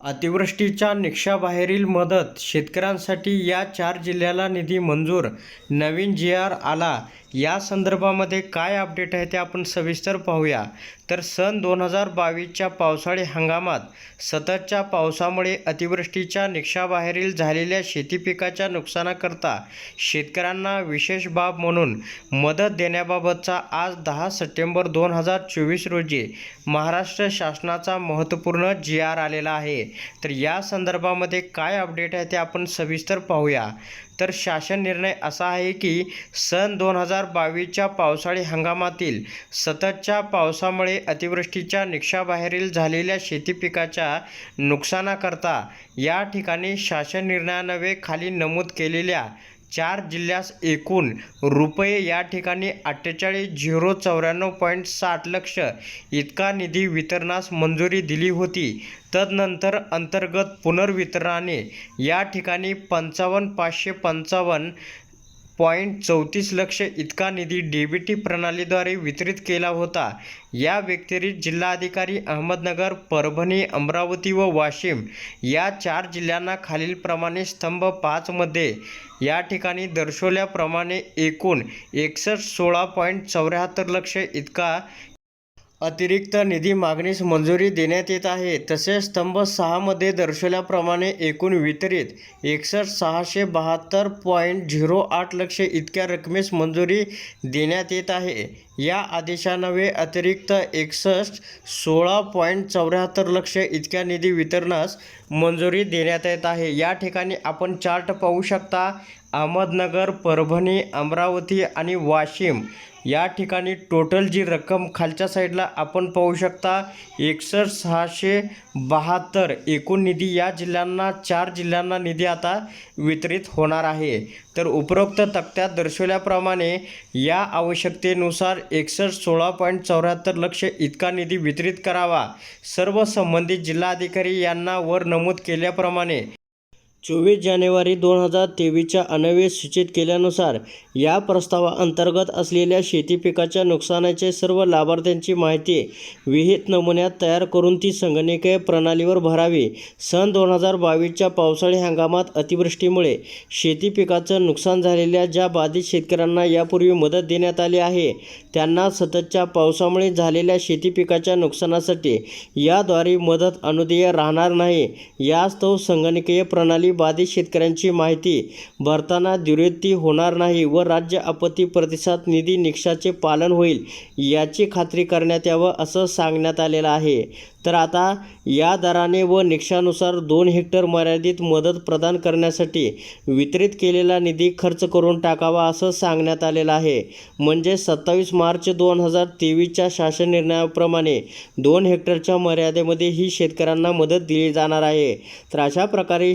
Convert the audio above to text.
अतिवृष्टीच्या निकषाबाहेरील मदत शेतकऱ्यांसाठी या चार जिल्ह्याला निधी मंजूर. नवीन जी आर आला. या संदर्भामध्ये काय अपडेट आहे ते आपण सविस्तर पाहूया. तर सन दोन हजार बावीसच्या पावसाळी हंगामात सततच्या पावसामुळे अतिवृष्टीच्या निकषाबाहेरील झालेल्या शेती पिकाच्या नुकसानाकरता शेतकऱ्यांना विशेष बाब म्हणून मदत देण्याबाबतचा आज दहा सप्टेंबर दोन हजार चोवीस रोजी महाराष्ट्र शासनाचा महत्त्वपूर्ण जी आर आलेला आहे. तर या संदर्भामध्ये काय अपडेट आहे ते आपण सविस्तर पाहूया. तर शासन निर्णय असा आहे की सन दोन हजार बावीसच्या पावसाळी हंगामातील सततच्या पावसामुळे अतिवृष्टीच्या निकषाबाहेरील झालेल्या शेती पिकाच्या नुकसानाकरता या ठिकाणी शासन निर्णयानवे खाली नमूद केलेल्या चार जिल्ह्यास एकूण रुपये या ठिकाणी अठ्ठेचाळीस झिरो चौऱ्याण्णव पॉईंट साठ लक्ष इतका निधी वितरणास मंजुरी दिली होती. तदनंतर अंतर्गत पुनर्वितरणाने या ठिकाणी पंचावन्न पाचशे पंचावन्न पॉईंट चौतीस लक्ष इतका निधी डी बी टी प्रणालीद्वारे वितरित केला होता. या व्यतिरिक्त जिल्हाधिकारी अहमदनगर परभणी अमरावती व वाशिम या चार जिल्ह्यांना खालीलप्रमाणे स्तंभ पाचमध्ये या ठिकाणी दर्शवल्याप्रमाणे एकूण एकसष्ट सोळा पॉईंट चौऱ्याहत्तर लक्ष इतका अतिरिक्त निधी मागणीस मंजुरी देण्यात येत आहे. तसेच स्तंभ सहामध्ये दर्शवल्याप्रमाणे एकूण वितरित एकसष्ट सहाशे बहात्तर पॉईंट झिरो आठ लक्ष इतक्या रकमेस मंजुरी देण्यात येत आहे. या आदेशानवे अतिरिक्त एकसष्ट सोळा पॉईंट चौऱ्याहत्तर लक्ष इतक्या निधी वितरणास मंजुरी देण्यात येत आहे. या ठिकाणी आपण चार्ट पाहू शकता. अहमदनगर परभणी अमरावती आणि वाशिम या ठिकाणी टोटल जी रक्कम खालच्या साईडला आपण पाहू शकता एकसष्ट सहाशे बहात्तर एकूण निधी या जिल्ह्यांना चार जिल्ह्यांना निधी आता वितरित होणार आहे. तर उपरोक्त तक्त्यात दर्शवल्याप्रमाणे या आवश्यकतेनुसार एकसष्ट सोळा पॉईंट चौऱ्याहत्तर लक्ष इतका निधी वितरित करावा. सर्व संबंधित जिल्हाधिकारी यांना वर नमूद केल्याप्रमाणे चोवीस जानेवारी दोन हजार तेवीसच्या अनवे सूचित केल्यानुसार या प्रस्तावाअंतर्गत असलेल्या शेती पिकाच्या नुकसानाचे सर्व लाभार्थ्यांची माहिती विहित नमुन्यात तयार करून ती संगणकीय प्रणालीवर भरावी. सन दोन हजार बावीसच्या पावसाळी हंगामात अतिवृष्टीमुळे शेती पिकाचं नुकसान झालेल्या ज्या बाधित शेतकऱ्यांना यापूर्वी मदत देण्यात आली आहे त्यांना सततच्या पावसामुळे झालेल्या शेती पिकाच्या नुकसानासाठी याद्वारे मदत अनुदेय राहणार नाही. यास्तव संगणकीय प्रणाली बाधित शेतकऱ्यांची माहिती भरताना दुरुस्ती होणार नाही व राज्य आपत्ती प्रतिसाद निधी निकषाचे पालन होईल याची खात्री करण्यात यावं असं सांगण्यात आलेलं आहे. तर आता या दराने व निकषानुसार दोन हेक्टर मर्यादित मदत प्रदान करण्यासाठी वितरित केलेला निधी खर्च करून टाकावा असं सांगण्यात आलेलं आहे. म्हणजे सत्तावीस मार्च दोन हजार तेवीसच्या शासन निर्णयाप्रमाणे दोन हेक्टरच्या मर्यादेमध्ये ही शेतकऱ्यांना मदत दिली जाणार आहे. तर अशा प्रकारे